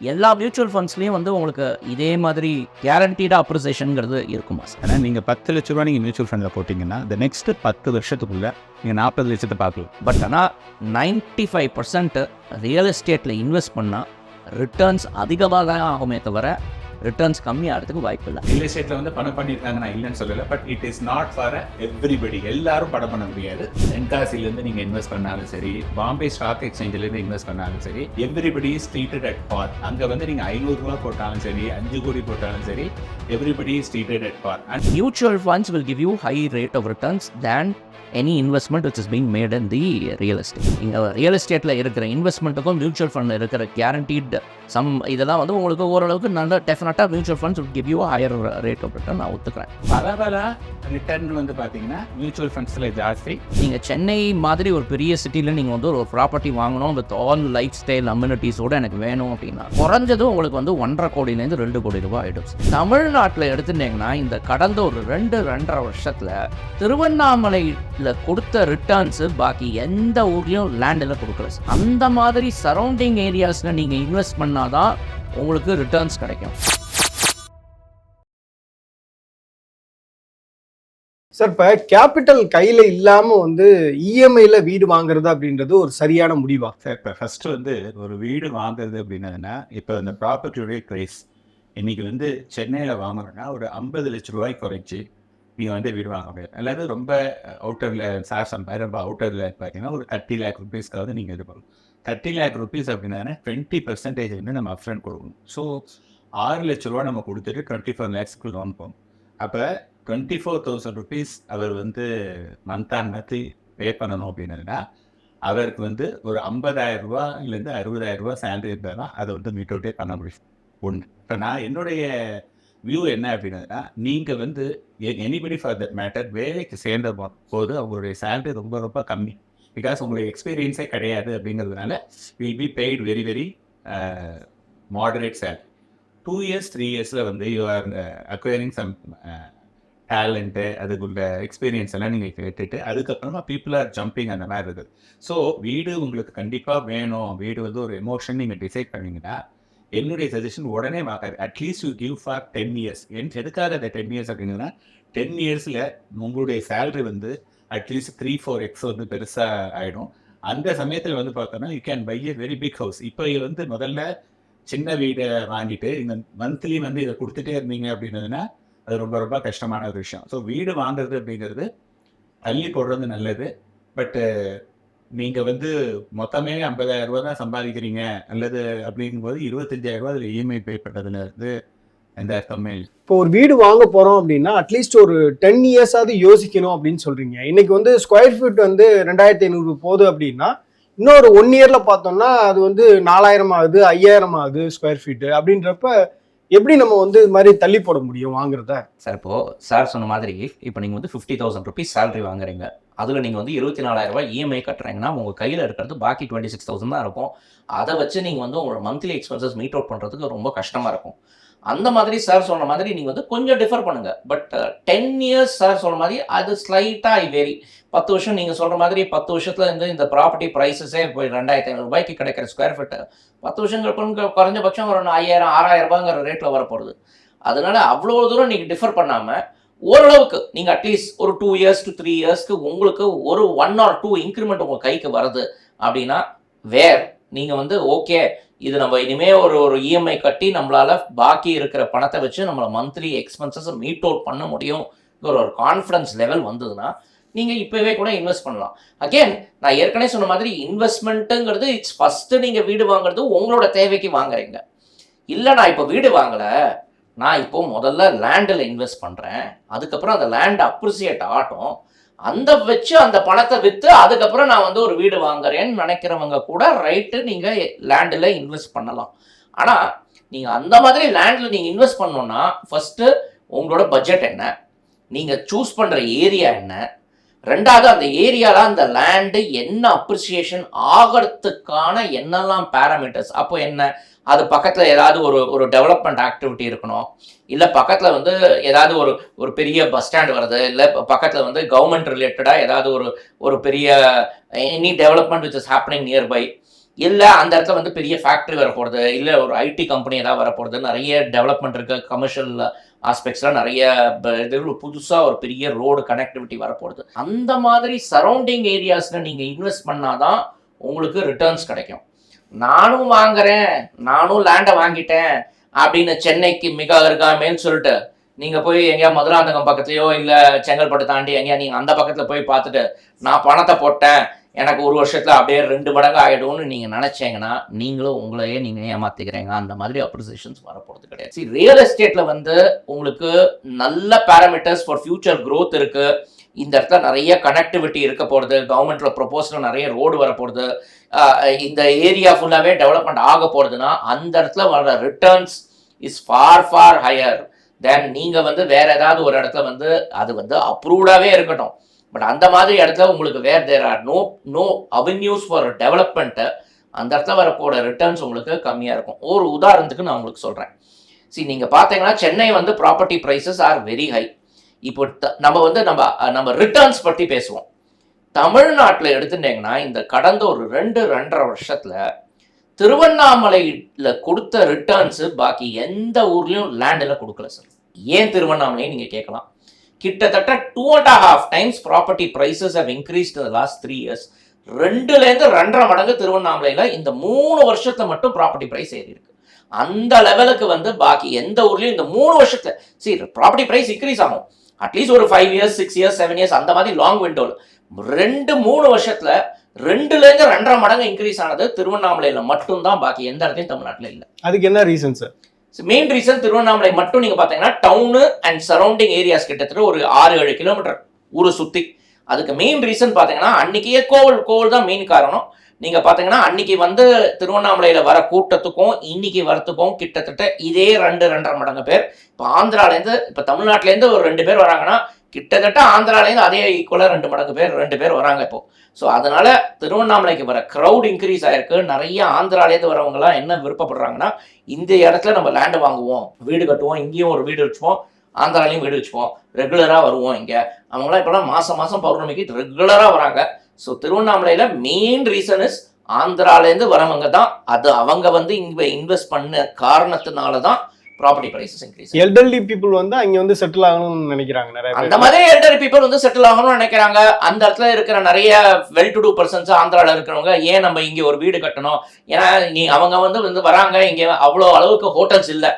எல்லா மியூச்சுவல் ஃபண்ட்ஸ்லேயும் வந்து உங்களுக்கு இதே மாதிரி கேரண்டீடாக அப்ரிசேஷனுங்கிறது இருக்குமா சார் ஆனால் நீங்கள் பத்து லட்ச ரூபா நீங்கள் மியூச்சுவல் ஃபண்டில் போட்டிங்கன்னா இந்த நெக்ஸ்ட் பத்து வருஷத்துக்குள்ள நீங்கள் நாற்பது லட்சத்தை பார்க்கலாம். பட் ஆனால் நைன்டி ஃபைவ் பர்சன்ட் ரியல் எஸ்டேட்டில் இன்வெஸ்ட் பண்ணால் ரிட்டர்ன்ஸ் அதிகமாக தான் ஆகுமே தவிர ரிட்டர்ன்ஸ் கம்மியாகிறதுக்கு வாய்ப்பு இல்லை. ரியல் எஸ்டேட்டில் வந்து பணம் பண்ணியிருக்காங்க நான் இல்லைன்னு சொல்லலை. But it is not for everybody எல்லாரும் படம் பண்ண முடியாது. தென்காசிலேருந்து நீங்கள் இன்வெஸ்ட் பண்ணாலும் சரி பாம்பே ஸ்டாக் எக்ஸ்சேஞ்சிலேருந்து இன்வெஸ்ட் பண்ணாலும் சரி everybody is treated at par அங்கே வந்து நீங்கள் ஐநூறுரூவா போட்டாலும் சரி அஞ்சு கோடி போட்டாலும் சரி everybody is treated at par and mutual funds will give you high rate of returns than any investment which is being made in the real estate இங்கே ரியல் எஸ்டேட்டில் இருக்கிற இன்வெஸ்ட்மெண்ட்டுக்கும் மியூச்சுவல் ஃபண்டில் இருக்கிற கேரண்டீட் சம் இதெல்லாம் வந்து உங்களுக்கு ஓரளவுக்கு நல்ல டெஃபினட்டாக mutual funds will give you higher rate of return நான் ஒத்துக்கிறேன். பரவலா ரிட்டர்ன் வந்து பார்த்தீங்கன்னா மியூச்சுவல் ஃபண்ட்ஸில் ஜாஸ்தி. நீங்கள் சென்னை மாதிரி ஒரு பெரிய சிட்டியில் நீங்கள் வந்து ஒரு ப்ராப்பர்ட்டி வாங்கணும் வித் ஆல் லைஃப் ஸ்டைல் அம்யூனிட்டிஸோட எனக்கு வேணும் அப்படின்னா குறைஞ்சது உங்களுக்கு வந்து ஒன்றரை கோடியிலேருந்து ரெண்டு கோடி ரூபாய் ஆகிடும் தமிழ்நாட்டில் எடுத்துட்டீங்கன்னா இந்த கடந்த ஒரு ரெண்டு ரெண்டரை வருஷத்தில் திருவண்ணாமலையில் கொடுத்த ரிட்டர்ன்ஸு பாக்கி எந்த ஊர்லேயும் லேண்டில் கொடுக்கல. அந்த மாதிரி சரௌண்டிங் ஏரியாஸில் நீங்கள் இன்வெஸ்ட் பண்ணாதான் உங்களுக்கு ரிட்டர்ன்ஸ் கிடைக்கும். சார் இப்போ கேபிட்டல் கையில் இல்லாமல் வந்து இஎம்ஐயில் வீடு வாங்குறது அப்படின்றது ஒரு சரியான முடிவா? சார் இப்போ ஃபஸ்ட்டு வந்து ஒரு வீடு வாங்குறது அப்படின்னதுன்னா இப்போ இந்த ப்ராப்பர்ட்டியுடைய ப்ரைஸ் இன்றைக்கி வந்து சென்னையில் வாங்குறோன்னா ஒரு ஐம்பது லட்ச ரூபாய் குறைச்சி நீங்கள் வந்து வீடு வாங்க முடியாது. அல்லது ரொம்ப அவுட்டரில் சார் சம்பாய் ரொம்ப அவுட்டரில் பார்த்தீங்கன்னா ஒரு தேர்ட்டி லேக் ருபீஸ்க்காவது நீங்கள் இது பண்ணணும் தேர்ட்டி லேக் ருபீஸ் அப்படின்னா டுவெண்ட்டி பர்சன்டேஜ் வந்து நம்ம அப்ரண்ட் கொடுக்கணும். ஸோ ஆறு லட்ச ரூபா நம்ம கொடுத்துட்டு டுவெண்ட்டி ஃபோர் லேக்ஸ்க்கு லோன் போகும் அப்போ டுவெண்ட்டி ஃபோர் தௌசண்ட் ருபீஸ் அவர் வந்து மந்த் ஆன் மந்த் பே பண்ணணும் அப்படின்னா அவருக்கு வந்து ஒரு ஐம்பதாயிரம் ரூபாயிலேருந்து அறுபதாயிரம் ரூபா சேலரி இருந்தால் தான் அதை வந்து மீட் அவுட்டே பண்ண முடியும். ஒன்று இப்போ நான் என்னுடைய வியூ என்ன அப்படின்னா நீங்கள் வந்து எனிபடி ஃபார் தட் மேட்டர் வேலைக்கு சேர்ந்த போது அவங்களுடைய சேலரி ரொம்ப ரொம்ப கம்மி. பிகாஸ் உங்களுக்கு எக்ஸ்பீரியன்ஸே கிடையாது அப்படிங்கிறதுனால will be paid very very moderate salary two years three இயர்ஸில் வந்து you are acquiring some talent அதுக்குள்ள எக்ஸ்பீரியன்ஸ் எல்லாம் நீங்கள் கேட்டுட்டு அதுக்கப்புறமா பீப்புள் ஆர் ஜம்பிங் அந்த மாதிரி இருக்குது. ஸோ வீடு உங்களுக்கு கண்டிப்பாக வேணும். வீடு வந்து ஒரு எமோஷன் நீங்கள் டிசைட் பண்ணீங்கன்னா என்னுடைய சஜஷன் உடனே வாங்காது atleast you give for ten years என் எதுக்காக அந்த டென் இயர்ஸ் அப்படிங்கன்னா டென் இயர்ஸில் உங்களுடைய சேலரி வந்து அட்லீஸ்ட் த்ரீ ஃபோர் எக்ஸ் வந்து பெருசாக ஆகிடும் அந்த சமயத்தில் வந்து பார்த்தோன்னா you can buy a very big house இப்போ இது வந்து முதல்ல சின்ன வீடை வாங்கிட்டு இந்த மந்த்லி வந்து இதை கொடுத்துட்டே இருந்தீங்க அப்படின்னதுன்னா அது ரொம்ப ரொம்ப கஷ்டமான ஒரு விஷயம். ஸோ வீடு வாங்குறது அப்படிங்கிறது தள்ளி போடுறது நல்லது. பட்டு நீங்கள் வந்து மொத்தமே ஐம்பதாயிரம் ரூபா தான் சம்பாதிக்கிறீங்க அல்லது அப்படிங்கும்போது இருபத்தஞ்சாயிரம் ரூபா அதில் இஎம்ஐ பே பண்ணுறதுல இருந்து எந்த அர்த்தமே இல்லை. இப்போ ஒரு வீடு வாங்க போகிறோம் அப்படின்னா அட்லீஸ்ட் ஒரு டென் இயர்ஸாவது யோசிக்கணும் அப்படின்னு சொல்கிறீங்க இன்னைக்கு வந்து ஸ்கொயர் ஃபீட் வந்து ரெண்டாயிரத்தி ஐநூறு போகுது அப்படின்னா இன்னொரு ஒன் இயரில் பார்த்தோம்னா அது வந்து நாலாயிரம் ஆகுது ஐயாயிரம் ஆகுது ஸ்கொயர் ஃபீட்டு அப்படின்றப்ப எப்படி நம்ம வந்து இது மாதிரி தள்ளி போட முடியும் வாங்குறத? சார் இப்போ சார் சொன்ன மாதிரி இப்போ நீங்கள் வந்து ஃபிஃப்டி தௌசண்ட் ருபீஸ் சேலரி வாங்குறீங்க. அதில் நீங்கள் வந்து இருபத்தி நாலாயிரம் ரூபாய் இஎம்ஐ கட்டுறீங்கன்னா உங்கள் கையில் இருக்கிறது பாக்கி டுவெண்ட்டி சிக்ஸ் தௌசண்ட் தான் இருக்கும். அதை வச்சு நீங்கள் வந்து உங்களோட மந்த்லி எக்ஸ்பென்சஸ் மீட் அவுட் பண்ணுறதுக்கு ரொம்ப கஷ்டமாக இருக்கும். அந்த மாதிரி சார் சொன்ன மாதிரி நீங்கள் வந்து கொஞ்சம் டிஃபர் பண்ணுங்கள் பட் டென் இயர்ஸ் சார் சொன்ன மாதிரி அது ஸ்லைட்டாக ஐ வேரி பத்து வருஷம் நீங்கள் சொல்கிற மாதிரி பத்து வருஷத்தில் இருந்து இந்த ப்ராப்பர்ட்டி ப்ரைஸஸே போய் ரெண்டாயிரத்தி ஐநூறு ரூபாய்க்கு கிடைக்கிற ஸ்கொயர் ஃபீட்டு பத்து வருஷங்கள் குறைஞ்சபட்சம் ஒரு ஐயாயிரம் ஆறாயிரம் ரூபாங்கிற ரேட்டில் வரப்போகுது. அதனால அவ்வளோ தூரம் நீங்கள் டிஃபர் பண்ணாமல் ஓரளவுக்கு நீங்கள் அட்லீஸ்ட் ஒரு டூ இயர்ஸ் டு த்ரீ இயர்ஸ்க்கு உங்களுக்கு ஒரு ஒன் ஆர் டூ இன்க்ரிமெண்ட் உங்கள் கைக்கு வருது அப்படின்னா வேர் நீங்கள் வந்து ஓகே இது நம்ம இனிமே ஒரு ஒரு இஎம்ஐ கட்டி நம்மளால பாக்கி இருக்கிற பணத்தை வச்சு நம்மளை மந்த்லி எக்ஸ்பென்சஸை மீட் அவுட் பண்ண முடியுங்கிற ஒரு கான்ஃபிடன்ஸ் லெவல் வந்ததுன்னா நீங்கள் இப்போவே கூட இன்வெஸ்ட் பண்ணலாம். அகேன் நான் ஏற்கனவே சொன்ன மாதிரி இன்வெஸ்ட்மெண்ட்டுங்கிறது இட்ஸ் ஃபஸ்ட்டு நீங்கள் வீடு வாங்குறது உங்களோட தேவைக்கு வாங்குறீங்க. இல்லை நான் இப்போ வீடு வாங்கலை நான் இப்போ முதல்ல லேண்டில் இன்வெஸ்ட் பண்ணுறேன் அதுக்கப்புறம் அந்த லேண்ட் அப்ரிசியேட் ஆகட்டும் அந்த வச்சு அந்த பணத்தை விற்று அதுக்கப்புறம் நான் வந்து ஒரு வீடு வாங்குறேன்னு நினைக்கிறவங்க கூட ரைட்டு நீங்கள் லேண்டில் இன்வெஸ்ட் பண்ணலாம். ஆனால் நீங்கள் அந்த மாதிரி லேண்டில் நீங்கள் இன்வெஸ்ட் பண்ணோன்னா ஃபஸ்ட்டு உங்களோட பட்ஜெட் என்ன? நீங்கள் சூஸ் பண்ணுற ஏரியா என்ன? ரெண்டாவது அந்த ஏரியாவில் அந்த லேண்டு என்ன அப்ரிசியேஷன் ஆகிறதுக்கான என்னெல்லாம் பேராமீட்டர்ஸ் அப்போ என்ன? அது பக்கத்தில் ஏதாவது ஒரு ஒரு டெவலப்மெண்ட் ஆக்டிவிட்டி இருக்கணும். இல்லை பக்கத்தில் வந்து ஏதாவது ஒரு ஒரு பெரிய பஸ் ஸ்டாண்ட் வருது. இல்லை பக்கத்தில் வந்து கவர்மெண்ட் ரிலேட்டடாக ஏதாவது ஒரு ஒரு பெரிய any development which is happening nearby இல்லை அந்த இடத்துல வந்து பெரிய ஃபேக்ட்ரி வரப்போகிறது இல்லை ஒரு ஐடி கம்பெனி ஏதாவது வரப்போகிறது நிறைய டெவலப்மெண்ட் இருக்குது கமர்ஷியல் ஆஸ்பெக்ட்ஸ்லாம் நிறைய இது புதுசாக ஒரு பெரிய ரோடு கனெக்டிவிட்டி வரப்போகிறது அந்த மாதிரி சரௌண்டிங் ஏரியாஸில் நீங்கள் இன்வெஸ்ட் பண்ணாதான் உங்களுக்கு ரிட்டர்ன்ஸ் கிடைக்கும். நானும் வாங்குறேன் நானும் லேண்டை வாங்கிட்டேன் அப்படின்னு சென்னைக்கு மிக இருக்காமேன்னு சொல்லிட்டு நீங்கள் போய் எங்கேயா மதுராந்தகம் பக்கத்துலையோ இல்லை செங்கல்பட்டு தாண்டி எங்கேயா நீங்கள் அந்த பக்கத்தில் போய் பார்த்துட்டு நான் பணத்தை போட்டேன் எனக்கு ஒரு வருஷத்தில் அப்படியே ரெண்டு மடங்கு ஆகிடும்னு நீங்கள் நினச்சிங்கன்னா நீங்களும் உங்களையே நீங்கள் ஏமாத்திக்கிறீங்க. அந்த மாதிரி அப்ரிசியேஷன்ஸ் வரப்போகிறது கிடையாது. See, ரியல் எஸ்டேட்டில் வந்து உங்களுக்கு நல்ல பேராமீட்டர்ஸ் ஃபார் ஃபியூச்சர் க்ரோத் இருக்குது இந்த இடத்துல நிறைய கனெக்டிவிட்டி இருக்க போகிறது கவர்மெண்ட்டில் ப்ரொப்போஸில் நிறைய ரோடு வரப்போகிறது இந்த ஏரியா ஃபுல்லாகவே டெவலப்மெண்ட் ஆக போகிறதுனா அந்த இடத்துல வர returns is for for higher then நீங்கள் வந்து வேறு ஏதாவது ஒரு இடத்துல வந்து அது வந்து அப்ரூவ்டாகவே இருக்கட்டும். பட் அந்த மாதிரி இடத்துல உங்களுக்கு where there are no no avenues for டெவலப்மெண்ட்டை அந்த இடத்துல வரப்போட ரிட்டர்ன்ஸ் உங்களுக்கு கம்மியாக இருக்கும். ஒரு உதாரணத்துக்கு நான் உங்களுக்கு சொல்கிறேன் சரி நீங்கள் பார்த்தீங்கன்னா சென்னை வந்து property prices are very high இப்போ த- நம்ம வந்து நம்ம நம்ம ரிட்டர்ன்ஸ் பற்றி பேசுவோம். தமிழ்நாட்டில் எடுத்துட்டீங்கன்னா இந்த கடந்த ஒரு ரெண்டு ரெண்டரை வருஷத்தில் திருவண்ணாமலையில் கொடுத்த ரிட்டர்ன்ஸு பாக்கி எந்த ஊர்லேயும் லேண்டில் கொடுக்கல சார் ஏன் திருவண்ணாமலையை நீங்கள் கேட்கலாம். கிட்டத்தட்ட two and half times property prices have increase last three years ரெண்டுலேருந்து ரெண்டரை மடங்கு திருவண்ணாமலையில் இந்த மூணு வருஷத்தை மட்டும் ப்ராப்பர்ட்டி ப்ரைஸ் ஏறி இருக்கு. அந்த லெவலுக்கு வந்து பாக்கி எந்த ஊர்லேயும் இந்த மூணு வருஷத்தை சரி ப்ராப்பர்ட்டி ப்ரைஸ் இன்க்ரீஸ் ஆகும். அட்லீஸ்ட் ஒரு five years six years seven years அந்த மாதிரி லாங் விண்டோவில் ரெண்டு மூணு வருஷத்தில் ரெண்டுலேருந்து ரெண்டரை மடங்கு இன்க்ரீஸ் ஆனது திருவண்ணாமலையில் மட்டும்தான் பாக்கி எந்த இடத்துலையும் தமிழ்நாட்டில் இல்லை. அதுக்கு என்ன reason sir main reason Tiruvannamalai மட்டும் நீங்க பாத்தீங்கன்னா டவுனு அண்ட் சரௌண்டிங் ஏரியாஸ் கிட்டத்தட்ட ஒரு ஆறு ஏழு கிலோமீட்டர் ஊரை சுத்தி. அதுக்கு மெயின் ரீசன் பாத்தீங்கன்னா அன்னைக்கே கோவில் கோவில் தான் மெயின் காரணம். நீங்க பாத்தீங்கன்னா அன்னைக்கு வந்து திருவண்ணாமலையில வர கூட்டத்துக்கும் இன்னைக்கு வரத்துக்கும் கிட்டத்தட்ட இதே ரெண்டு ரெண்டரை மடங்கு பேர். இப்போ ஆந்திராலேருந்து இப்போ தமிழ்நாட்டிலேருந்து ஒரு ரெண்டு பேர் வராங்கன்னா கிட்டத்தட்ட ஆந்திராலேருந்து அதே ஈக்குவலாக ரெண்டு மடங்கு பேர் ரெண்டு பேர் வராங்க இப்போ. ஸோ அதனால் திருவண்ணாமலைக்கு வர க்ரௌட் இன்க்ரீஸ் ஆயிருக்கு. நிறைய ஆந்திராலேருந்து வரவங்கலாம் என்ன விருப்பப்படுறாங்கன்னா இந்த இடத்துல நம்ம லேண்டு வாங்குவோம். வீடு கட்டுவோம். இங்கேயும் ஒரு வீடு வச்சுப்போம். ஆந்திராலையும் வீடு வச்சுப்போம். ரெகுலராக வருவோம் இங்கே. அவங்களாம் இப்போலாம் மாதம் மாதம் பௌர்ணமிக்கு ரெகுலராக வராங்க. ஸோ திருவண்ணாமலையில் மெயின் ரீசன் இஸ் ஆந்திராலேருந்து வரவங்க தான். அது அவங்க வந்து இங்கே இன்வெஸ்ட் பண்ண காரணத்தினால தான் property prices increase elderly people வந்து அங்க வந்து செட்டில் ஆகணும்னு நினைக்கிறாங்க நிறைய அந்த மாதிரி எல்டர் பீப்புள் வந்து செட்டில் ஆகணும்னு நினைக்கிறாங்க. அந்த இடத்துல இருக்கிற நிறைய வெல் டு டூ பர்சன்ஸ் ஆந்திரால இருக்கிறவங்க ஏன் நம்ம இங்க ஒரு வீடு கட்டணும்? ஏன்னா நீ அவங்க வந்து வந்து வராங்க இங்க அவ்வளோ அளவுக்கு ஹோட்டல்ஸ் இல்லை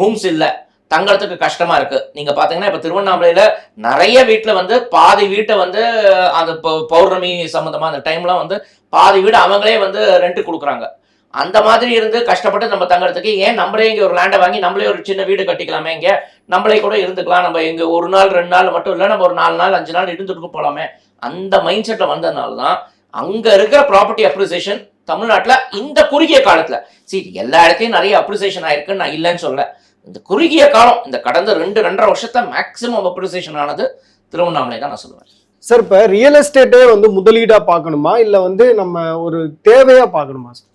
ரூம்ஸ் இல்லை தங்கறதுக்கு கஷ்டமா இருக்கு. நீங்க பாத்தீங்கன்னா இப்ப திருவண்ணாமலையில நிறைய வீட்டுல வந்து பாதி வீட்டை வந்து அந்த பௌர்ணமி சம்பந்தமா அந்த டைம்லாம் வந்து பாதி வீடு அவங்களே வந்து ரெண்ட் கொடுக்குறாங்க. அந்த மாதிரி இருந்து கஷ்டப்பட்டு நம்ம தங்கறதுக்கு ஏன் நம்மளே இங்கே ஒரு லேண்டை வாங்கி நம்மளே ஒரு சின்ன வீடு கட்டிக்கலாமே இங்கே? நம்மளே கூட இருந்துக்கலாம். நம்ம இங்கே ஒரு நாள் ரெண்டு நாள் மட்டும் இல்லை நம்ம ஒரு நாலு நாள் அஞ்சு நாள் இருந்துட்டு போகலாமே அந்த மைண்ட் செட்டில் வந்ததுனால தான் அங்கே இருக்கிற ப்ராப்பர்ட்டி அப்ரிசியேஷன் தமிழ்நாட்டில் இந்த குறுகிய காலத்தில். சரி எல்லா இடத்தையும் நிறைய அப்ரிசியேஷன் ஆயிருக்குன்னு நான் இல்லைன்னு சொல்ல இந்த குறுகிய காலம் இந்த கடந்த ரெண்டு ரெண்டரை வருஷத்தை மேக்ஸிமம் அப்ரிசியேஷன் ஆனது திருவண்ணாமலை தான் நான் சொல்லுவேன். சார் இப்போ ரியல் எஸ்டேட்டே வந்து முதலீடாக பார்க்கணுமா? இல்லை வந்து நம்ம ஒரு தேவையாக பார்க்கணுமா சார்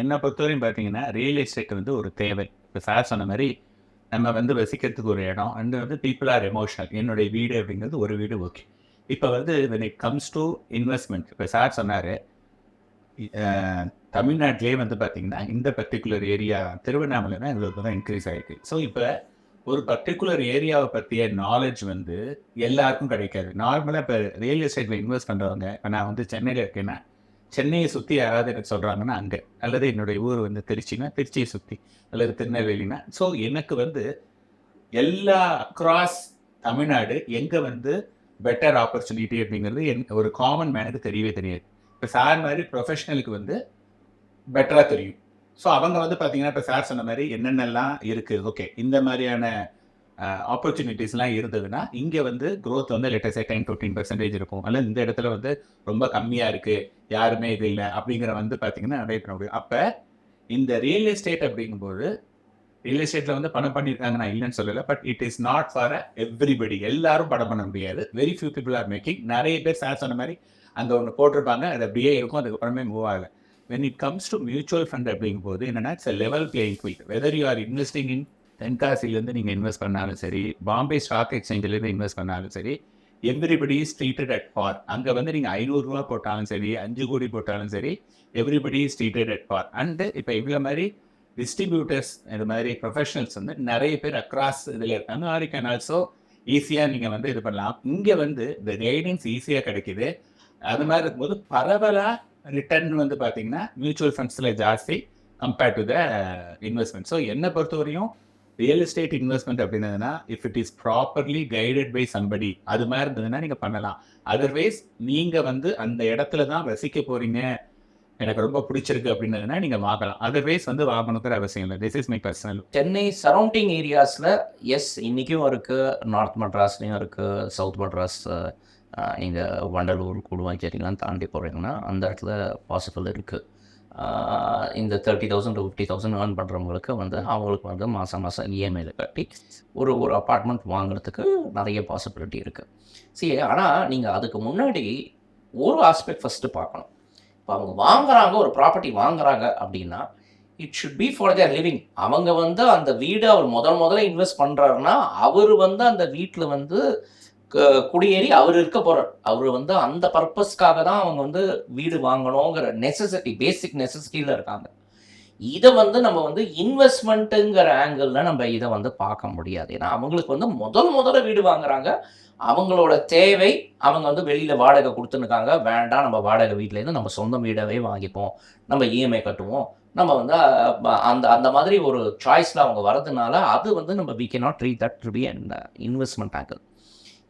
என்னை பொறுத்தவரையும் பார்த்தீங்கன்னா ரியல் எஸ்டேட் வந்து ஒரு தேவை. இப்போ சார் சொன்ன மாதிரி நம்ம வந்து வசிக்கிறதுக்கு ஒரு இடம் அண்ட் வந்து பீப்புள் ஆர் எமோஷனல் என்னுடைய வீடு அப்படிங்கிறது ஒரு வீடு ஓகே இப்போ வந்து when it comes to investment இப்போ சார் சொன்னார் தமிழ்நாட்டிலே வந்து பார்த்திங்கன்னா இந்த பர்டிகுலர் ஏரியா திருவண்ணாமலைனா எங்களுக்கு தான் இன்க்ரீஸ் ஆகிருக்கு ஸோ இப்போ ஒரு பர்டிகுலர் ஏரியாவை பற்றிய நாலேஜ் வந்து எல்லாருக்கும் கிடைக்காது. நார்மலாக இப்போ ரியல் எஸ்டேட்டில் இன்வெஸ்ட் பண்ணுறவங்க இப்போ நான் வந்து சென்னையில் இருக்கேன்னா சென்னையை சுற்றி யாராவது எனக்கு சொல்கிறாங்கன்னா அங்கே. அல்லது என்னுடைய ஊர் வந்து திருச்சினா திருச்சியை சுற்றி அல்லது திருநெல்வேலினா. ஸோ எனக்கு வந்து எல்லா அக்ராஸ் தமிழ்நாடு எங்கே வந்து பெட்டர் ஆப்பர்ச்சுனிட்டி அப்படிங்கிறது என் ஒரு காமன் மேனுக்கு தெரியவே தெரியாது. இப்போ சார் மாதிரி ப்ரொஃபஷனலுக்கு வந்து பெட்டராக தெரியும். ஸோ அவங்க வந்து பார்த்தீங்கன்னா இப்போ சார் சொன்ன மாதிரி என்னென்னலாம் இருக்குது ஓகே இந்த மாதிரியான ஆப்பர்ச்சுனிட்டிஸ்லாம் இருந்ததுன்னா இங்கே வந்து க்ரோத் வந்து லேட்டஸ்டாக டென் ஃபிஃப்டீன் பர்சன்டேஜ் இருக்கும். அல்ல இந்த இடத்துல வந்து ரொம்ப கம்மியாக இருக்குது யாருமே இது இல்லை அப்படிங்கிற வந்து பார்த்தீங்கன்னா நிறைய பண்ண முடியும் அப்போ இந்த ரியல் எஸ்டேட் அப்படிங்கும்போது ரியல் எஸ்டேட்டில் வந்து பணம் பண்ணியிருக்காங்க நான் இல்லைன்னு சொல்லலை but it is not for everybody எல்லாரும் பணம் பண்ண முடியாது. Very few people are making நிறைய பேர் சார் சொன்ன மாதிரி அந்த ஒன்று போட்டிருப்பாங்க அது அப்படியே இருக்கும் அதுக்கப்புறமே மூவ் ஆகலை. When it comes to mutual fund அப்படிங்கும்போது என்னன்னா it's level playing field whether you are investing in தென்காசிலேருந்து நீங்கள் இன்வெஸ்ட் பண்ணாலும் சரி பாம்பே ஸ்டாக் எக்ஸ்சேஞ்சிலேருந்து இன்வெஸ்ட் பண்ணாலும் சரி everybody is treated at par அங்கே வந்து நீங்கள் ஐநூறுரூவா போட்டாலும் சரி அஞ்சு கோடி போட்டாலும் சரி everybody is treated at par and இப்போ இவ்வளோ மாதிரி டிஸ்ட்ரிபியூட்டர்ஸ் இது மாதிரி ப்ரொஃபஷனல்ஸ் வந்து நிறைய பேர் அக்ராஸ் இதில் இருக்காங்க. ஆர் கேன் ஆல்சோ ஈஸியாக நீங்கள் வந்து இது பண்ணலாம். இங்கே வந்து இந்த கைடன்ஸ் ஈஸியாக கிடைக்கிது. அது மாதிரி இருக்கும்போது பரவலாக ரிட்டர்ன் வந்து பார்த்தீங்கன்னா மியூச்சுவல் ஃபண்ட்ஸில் ஜாஸ்தி compared to the investment so என்னை பொறுத்தவரையும் real estate investment அப்படின்னதுன்னா if it is properly guided by somebody அது மாதிரி இருந்ததுன்னா நீங்கள் பண்ணலாம். அதர்வைஸ் நீங்கள் வந்து அந்த இடத்துல தான் வசிக்க போகிறீங்க எனக்கு ரொம்ப பிடிச்சிருக்கு அப்படின்னதுன்னா நீங்கள் வாங்கலாம். அதர்வைஸ் வந்து வாங்கணுங்கிற அவசியம் இல்லை. This is my personal Chennai surrounding ஏரியாஸில் S இன்றைக்கும் இருக்குது நார்த் மெட்ராஸ்லேயும் இருக்குது சவுத் மெட்ராஸ் இங்கே வண்டலூர் குடுவாஞ்சேரிலாம் தாண்டி போகிறீங்கன்னா அந்த இடத்துல பாசிபிள் இருக்குது இந்த thirty thousand to fifty thousand earn பண்ணுறவங்களுக்கு வந்து அவங்களுக்கு வந்து மாதம் மாதம் இஎம்ஐயில் கட்டி ஒரு ஒரு அப்பார்ட்மெண்ட் வாங்குறதுக்கு நிறைய பாசிபிலிட்டி இருக்குது சரி ஆனால் நீங்கள் அதுக்கு முன்னாடி ஒரு ஆஸ்பெக்ட் ஃபஸ்ட்டு பார்க்கணும். இப்போ அவங்க வாங்குறாங்க ஒரு ப்ராப்பர்ட்டி வாங்குறாங்க அப்படின்னா it should be for their living அவங்க வந்து அந்த வீடு அவர் முதல் முதல்ல இன்வெஸ்ட் பண்ணுறாருன்னா அவர் வந்து அந்த வீட்டில் வந்து குடியேறி அவர் இருக்க போறார். அவர் வந்து அந்த பர்பஸ்க்காக தான் அவங்க வந்து வீடு வாங்கணுங்கிற நெசசிட்டி பேசிக் நெசசிட்டியில் இருக்காங்க. இதை வந்து நம்ம வந்து இன்வெஸ்ட்மெண்ட்டுங்கிற ஆங்கிளில் நம்ம இதை வந்து பார்க்க முடியாது. ஏன்னா அவங்களுக்கு வந்து முதல் முதல்ல வீடு வாங்குறாங்க. அவங்களோட தேவை அவங்க வந்து வெளியில் வாடகை கொடுத்துருக்காங்க வேண்டாம் நம்ம வாடகை வீட்டிலேருந்து நம்ம சொந்த வீடவே வாங்கிப்போம். நம்ம இஎம்ஐ கட்டுவோம். நம்ம வந்து அந்த அந்த மாதிரி ஒரு சாய்ஸில் அவங்க வரதுனால அது வந்து நம்ம we can not treat that to be and investment angle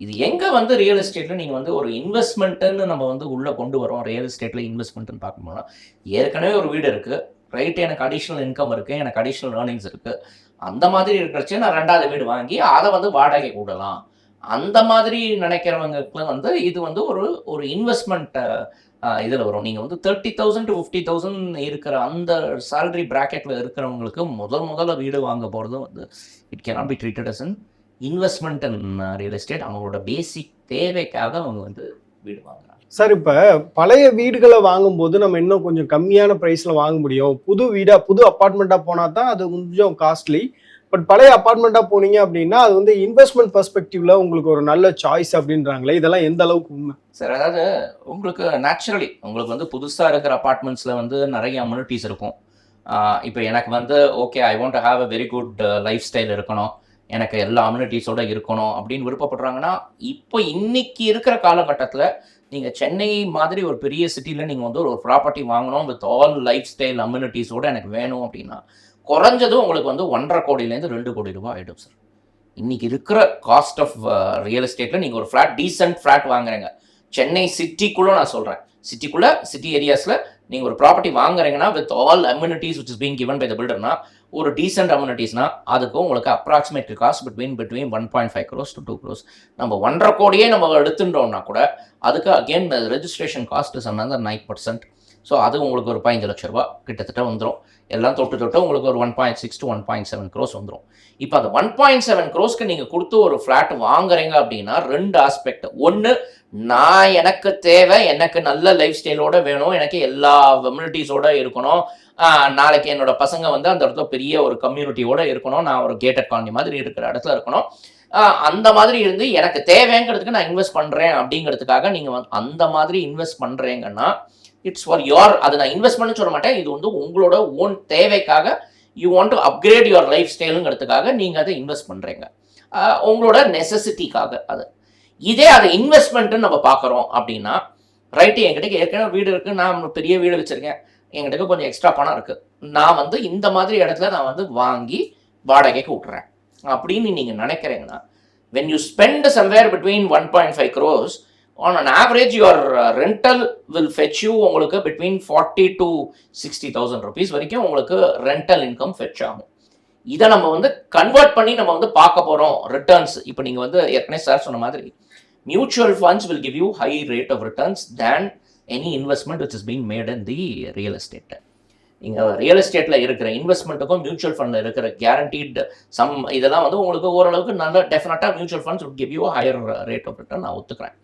இது எங்கே வந்து ரியல் எஸ்டேட்டில் நீங்கள் வந்து ஒரு இன்வெஸ்ட்மெண்ட்டுன்னு நம்ம வந்து உள்ளே கொண்டு வரோம் ரியல் எஸ்டேட்டில் இன்வெஸ்ட்மெண்ட்டுன்னு பார்க்கணும்னா ஏற்கனவே ஒரு வீடு இருக்குது ரைட் எனக்கு அடிஷ்னல் இன்கம் இருக்குது எனக்கு அடிஷ்னல் ஏர்னிங்ஸ் இருக்குது அந்த மாதிரி இருக்கிறச்சு நான் ரெண்டாவது வீடு வாங்கி அதை வந்து வாடகை விடலாம் அந்த மாதிரி நினைக்கிறவங்களுக்கு வந்து இது வந்து ஒரு ஒரு இன்வெஸ்ட்மெண்ட்டை இதில் வரும். நீங்கள் வந்து thirty thousand to fifty thousand இருக்கிற அந்த சேலரி ப்ராக்கெட்டில் இருக்கிறவங்களுக்கு முதல் முதல்ல வீடு வாங்க போகிறது வந்து it cannot be treated as an investment and real estate அவங்களோட பேசிக் தேவைக்காக அவங்க வந்து வீடு வாங்குறாங்க. சார் இப்ப பழைய வீடுகளை வாங்கும்போது நம்ம இன்னும் கொஞ்சம் கம்மியான பிரைஸ்ல வாங்க முடியும். புது வீடா புது அப்பார்ட்மெண்ட்டா போனா தான் அது கொஞ்சம் காஸ்ட்லி பட் பழைய அப்பார்ட்மெண்ட்டா போனீங்க அப்படின்னா அது வந்து இன்வெஸ்ட்மெண்ட் பெர்ஸ்பெக்டிவ்ல உங்களுக்கு ஒரு நல்ல சாய்ஸ் அப்படின்றாங்களே இதெல்லாம் எந்த அளவுக்கு உண்மை? சார் அதாவது உங்களுக்கு நேச்சுரலி உங்களுக்கு வந்து புதுசாக இருக்கிற அப்பார்ட்மெண்ட்ஸில் வந்து நிறைய அம்யூனிட்டிஸ் இருக்கும். இப்போ எனக்கு வந்து okay I want have a very good lifestyle இருக்கணும். எனக்கு எல்லா அம்யூனிட்டிஸோட இருக்கணும் அப்படின்னு விருப்பப்படுறாங்கன்னா இப்போ இன்னைக்கு இருக்கிற காலகட்டத்தில் நீங்கள் சென்னை மாதிரி ஒரு பெரிய சிட்டியில் நீங்கள் வந்து ஒரு ப்ராப்பர்ட்டி வாங்கணும் வித் ஆல் லைஃப் ஸ்டைல் அம்யூனிட்டிஸோட எனக்கு வேணும் அப்படின்னா குறைஞ்சது உங்களுக்கு வந்து ஒன்றரை கோடியிலேருந்து ரெண்டு கோடி ரூபாய் ஆகிடும் சார் இன்னைக்கு இருக்கிற காஸ்ட் ஆஃப் ரியல் எஸ்டேட்டில் நீங்கள் ஒரு ஃப்ளாட் டீசென்ட் ஃப்ளாட் வாங்குறீங்க. சென்னை சிட்டிக்குள்ளே நான் சொல்கிறேன் சிட்டிக்குள்ளே சிட்டி ஏரியாஸில் நீங்கள் ஒரு ப்ராப்பர்ட்டி வாங்குறீங்கன்னா with all amenities which is being given by the பில்டர்னா ஒரு டீசென்ட் அம்யூனிட்டிஸ்னா அதுக்கும் உங்களுக்கு approximate cost between between one point five crores to two crores நம்ம ஒன்றரை கோடியே நம்ம எடுத்துட்டோம்னா கூட அதுக்கு அகெயின் ரெஜிஸ்ட்ரேஷன் காஸ்ட் இஸ் அந்த நைன் பர்சன்ட் ஸோ அது உங்களுக்கு ஒரு பதினஞ்சு லட்ச ரூபா கிட்டத்தட்ட வந்துடும் எல்லாம் தொட்டு தொட்டு உங்களுக்கு ஒரு one point six to one point seven crores வந்துடும் இப்போ அந்த ஒன் பாயிண்ட் செவன் க்ரோஸ்க்கு நீங்கள் கொடுத்து ஒரு ஃப்ளாட் வாங்குறீங்க அப்படின்னா ரெண்டு ஆஸ்பெக்ட் ஒன்று நான் எனக்கு தேவை எனக்கு நல்ல லைஃப் ஸ்டைலோட வேணும் எனக்கு எல்லா கம்யூனிட்டிஸோட இருக்கணும். நாளைக்கு என்னோட பசங்க வந்து அந்த இடத்துல பெரிய ஒரு கம்யூனிட்டியோட இருக்கணும். நான் ஒரு கேட்டட் காலனி மாதிரி இருக்கிற இடத்துல இருக்கணும். அந்த மாதிரி இருந்து எனக்கு தேவைங்கிறதுக்கு நான் இன்வெஸ்ட் பண்ணுறேன் அப்படிங்கிறதுக்காக நீங்கள் வந்து அந்த மாதிரி இன்வெஸ்ட் பண்ணுறீங்கன்னா இட்ஸ் ஃபார் யோர் அதை நான் இன்வெஸ்ட்மெண்ட்னு சொல்ல மாட்டேன். இது வந்து உங்களோட ஓன் தேவைக்காக you want to upgrade your life ஸ்டைலுங்கிறதுக்காக நீங்கள் அதை இன்வெஸ்ட் பண்ணுறீங்க உங்களோட நெசசிட்டிக்காக அது. இதே அதை இன்வெஸ்ட்மெண்ட்டுன்னு நம்ம பார்க்குறோம் அப்படின்னா ரைட்டு என்கிட்ட ஏற்கனவே வீடு இருக்குது நான் பெரிய வீடு வச்சுருக்கேன். என்கிட்ட கொஞ்சம் எக்ஸ்ட்ரா பணம் இருக்குது நான் வந்து இந்த மாதிரி இடத்துல நான் வந்து வாங்கி வாடகைக்கு விட்றேன் அப்படின்னு நீங்கள் நினைக்கிறீங்கன்னா when you spend somewhere between one point five crores on an average your rental will fetch you உங்களுக்கு between forty to sixty thousand rupees வரைக்கும் உங்களுக்கு ரெண்டல் இன்கம் ஃபெச் ஆகும். இதை நம்ம வந்து கன்வெர்ட் பண்ணி நம்ம வந்து பார்க்க போகிறோம் ரிட்டர்ன்ஸ் இப்போ நீங்கள் வந்து ஏற்கனவே சார் சொன்ன மாதிரி mutual funds will give you high rate of returns than any investment which is being made in the real estate நீங்கள் ரியல் எஸ்டேட்டில் இருக்கிற இன்வெஸ்ட்மெண்ட்டுக்கும் மியூச்சுவல் ஃபண்டில் இருக்கிற கேரண்டீட் சம் இதெல்லாம் வந்து உங்களுக்கு ஓரளவுக்கு நல்ல டெஃபினட்டாக mutual funds would give you higher rate of return நான் ஒத்துக்கிறேன்.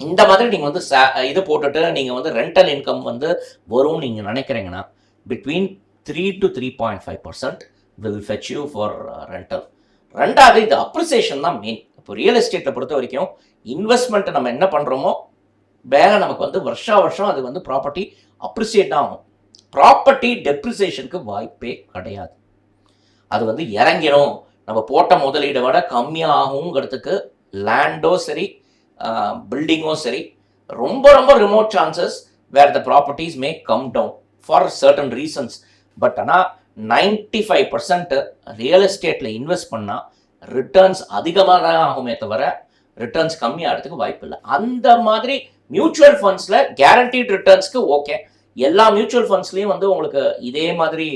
இந்த மாதிரி நீங்கள் வந்து இது போட்டுட்டு நீங்கள் வந்து ரெண்டல் இன்கம் வந்து வரும்னு நீங்கள் நினைக்கிறீங்கன்னா between three to three point five percent will fetch you for rental ரெண்டாவது இது அப்ரிசியேஷன் தான் மெயின் இப்போ ரியல் எஸ்டேட்டை பொறுத்த வரைக்கும் இன்வெஸ்ட்மெண்ட்டை நம்ம என்ன பண்ணுறோமோ வேலை நமக்கு வந்து வருஷா வருஷம் அது வந்து ப்ராப்பர்ட்டி அப்ரிசியேட் ஆகும். ப்ராப்பர்ட்டி டெப்ரிசியேஷனுக்கு வாய்ப்பே கிடையாது. அது வந்து இறங்கிடும் நம்ம போட்ட முதலீடை விட கம்மியாக ஆகுங்கிறதுக்கு லேண்டோ சரி பில்டிங்கோ சரி ரொம்ப ரொம்ப remote chances where the properties may come down for certain reasons but ஆனால் நைன்டி ஃபைவ் பர்சன்ட் ரியல் எஸ்டேட்டில் இன்வெஸ்ட் பண்ணால் ரிட்டர்ன்ஸ் அதிகமாக தான் ஆகுமே தவிர ரிட்டர்ன்ஸ் கம்மியாகிறதுக்கு வாய்ப்பு இல்லை அந்த மாதிரி மியூச்சுவல் ஃபண்ட்ஸில் கேரண்டீட் ரிட்டர்ன்ஸ்க்கு ஓகே எல்லா மியூச்சுவல் ஃபண்ட்ஸ்லேயும் வந்து உங்களுக்கு இதே மாதிரி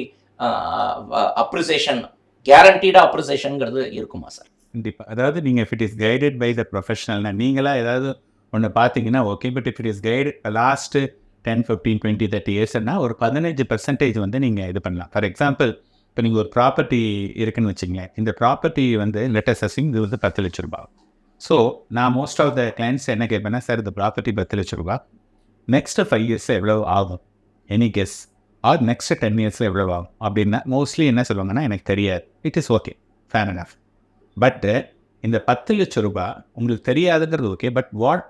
அப்ரிசியேஷன் கேரண்டீடாக அப்ரிசியேஷனுங்கிறது இருக்குமா சார் கண்டிப்பாக அதாவது நீங்கள் if it is guided by the ப்ரொஃபஷனல்னா நீங்களாக ஏதாவது ஒன்று பார்த்தீங்கன்னா okay but if it is guide last ten fifteen twenty thirty இயர்ஸ்னா ஒரு பதினஞ்சு பர்சன்டேஜ் வந்து நீங்கள் இது பண்ணலாம். ஃபார் எக்ஸாம்பிள் இப்போ நீங்கள் ஒரு ப்ராப்பர்ட்டி இருக்குன்னு வச்சுங்களேன் இந்த ப்ராப்பர்ட்டி வந்து லெட்டஸ் அசிங் இது வந்து பத்து லட்ச ரூபாய். ஸோ நான் மோஸ்ட் ஆஃப் த கிளைண்ட்ஸ் என்ன கேட்பேன்னா சார் இந்த ப்ராப்பர்ட்டி பத்து லட்ச ரூபா நெக்ஸ்ட்டு ஃபைவ் இயர்ஸ் எவ்வளோ ஆகும் any guess or next ten இயர்ஸில் எவ்வளோ ஆகும்? அப்படின்னா மோஸ்ட்லி என்ன சொல்லுவாங்கன்னா எனக்கு தெரியாது. It is okay fine and but இந்த பத்து லட்ச ரூபாய் உங்களுக்கு தெரியாதுங்கிறது okay but what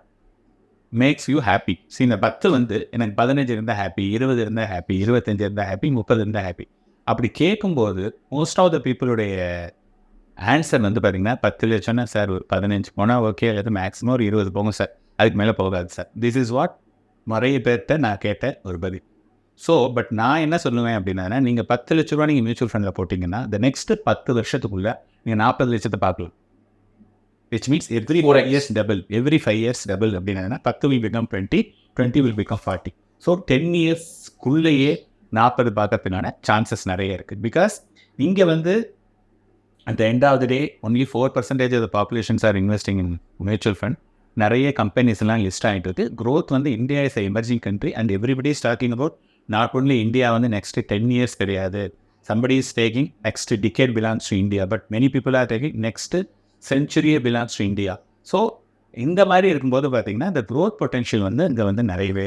makes you happy so இந்த பத்து வந்து எனக்கு பதினஞ்சு இருந்தால் ஹாப்பி இருபது இருந்தால் ஹாப்பி இருபத்தஞ்சு இருந்தால் ஹாப்பி முப்பது இருந்தால் ஹாப்பி அப்படி கேட்கும்போது மோஸ்ட் ஆஃப் த பீப்புளுடைய ஆன்சர் வந்து பார்த்தீங்கன்னா பத்து லட்சம்னா சார் ஒரு பதினஞ்சு. போனால் ஓகே அல்லது மேக்ஸிமம் ஒரு இருபது போகும் சார் அதுக்கு மேலே போகாது சார் திஸ் இஸ் வாட் நிறைய பேர்கிட்ட நான் கேட்ட ஒரு பதில். ஸோ பட் நான் என்ன சொல்லுவேன் அப்படின்னா நீங்கள் பத்து லட்ச ரூபா நீங்கள் மியூச்சுவல் ஃபண்டில் போட்டிங்கன்னா the நெக்ஸ்ட் பத்து வருஷத்துக்குள்ளே நீங்கள் நாற்பது லட்சத்தை பார்க்கலாம். Which means every four years double every five years double அப்படின்னா பத்து will become twenty twenty will become forty so ten இயர்ஸ்க்குள்ளேயே நாற்பது பார்க்கறதுக்கான சான்சஸ் நிறைய இருக்குது பிகாஸ் இங்கே வந்து at the end of the day only four percentage of the populations are investing in mutual fund நிறைய கம்பெனிஸ்லாம் லிஸ்ட் ஆகிட்டு இருக்குது க்ரோத் வந்து India is emerging country and everybody talking about not only India வந்து next ten years கிடையாது. Somebody is taking next decade belongs to India but many people are taking next century belongs to India so இந்த மாதிரி இருக்கும்போது பார்த்தீங்கன்னா இந்த growth potential வந்து இங்கே வந்து நிறையவே